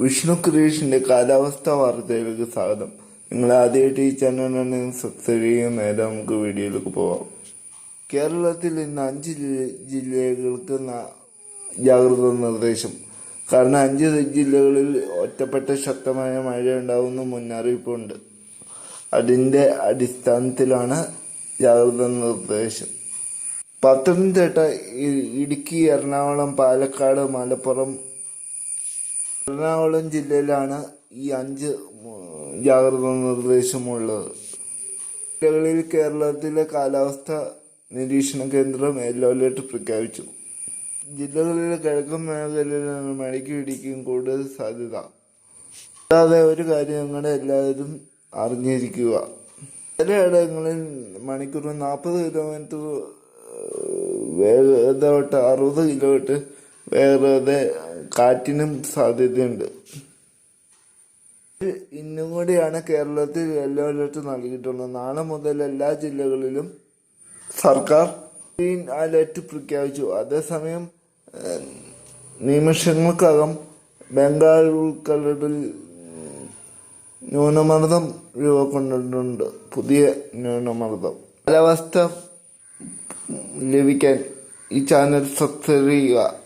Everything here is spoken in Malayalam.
വിഷ്ണു ക്രിയേഷന്റെ കാലാവസ്ഥ വാർത്തയിലേക്ക് സ്വാഗതം. നിങ്ങൾ ആദ്യമായിട്ട് ഈ ചാനലാണ് സബ്സ്ക്രൈബ് ചെയ്യുന്ന നേരെ നമുക്ക് വീഡിയോയിലേക്ക് പോവാം. കേരളത്തിൽ ഇന്ന് അഞ്ച് ജില്ലകൾക്ക് ജാഗ്രതാ നിർദ്ദേശം. കാരണം അഞ്ച് ജില്ലകളിൽ ഒറ്റപ്പെട്ട ശക്തമായ മഴ ഉണ്ടാവുന്ന മുന്നറിയിപ്പുണ്ട്. അതിന്റെ അടിസ്ഥാനത്തിലാണ് ജാഗ്രത നിർദ്ദേശം. പത്തനംതിട്ട ഇടുക്കി എറണാകുളം പാലക്കാട് മലപ്പുറം എറണാകുളം ജില്ലയിലാണ് ഈ അഞ്ച് ജാഗ്രതാ നിർദ്ദേശമുള്ളത്. ജില്ലകളിൽ കേരളത്തിലെ കാലാവസ്ഥ നിരീക്ഷണ കേന്ദ്രം യെല്ലോ അലേർട്ട് പ്രഖ്യാപിച്ചു. ജില്ലകളിലെ കിഴക്കൻ മേഖലയിലാണ് മഴയ്ക്കും ഇടിക്കും കൂടുതൽ സാധ്യത. കൂടാതെ ഒരു കാര്യം ഞങ്ങളുടെ എല്ലാവരും അറിഞ്ഞിരിക്കുക. ചിലയിടങ്ങളിൽ മണിക്കൂർ നാൽപ്പത് കിലോമീറ്റർ വേഗത തൊട്ട് അറുപത് കിലോമീറ്റർ വേഗത കാറ്റിനും സാധ്യതയുണ്ട്. ഇന്നും കൂടിയാണ് കേരളത്തിൽ യെല്ലോ അലർട്ട് നൽകിയിട്ടുള്ളത്. നാളെ മുതൽ എല്ലാ ജില്ലകളിലും സർക്കാർ ഗ്രീൻ അലർട്ട് പ്രഖ്യാപിച്ചു. അതേസമയം നിമിഷങ്ങൾക്കകം ബംഗാൾ ഉൾക്കടലിൽ ന്യൂനമർദ്ദം രൂപക്കൊണ്ടിട്ടുണ്ട് പുതിയ ന്യൂനമർദ്ദം. കാലാവസ്ഥ ലഭിക്കാൻ ഈ ചാനൽ സബ്സ്ക്രൈബ് ചെയ്യുക.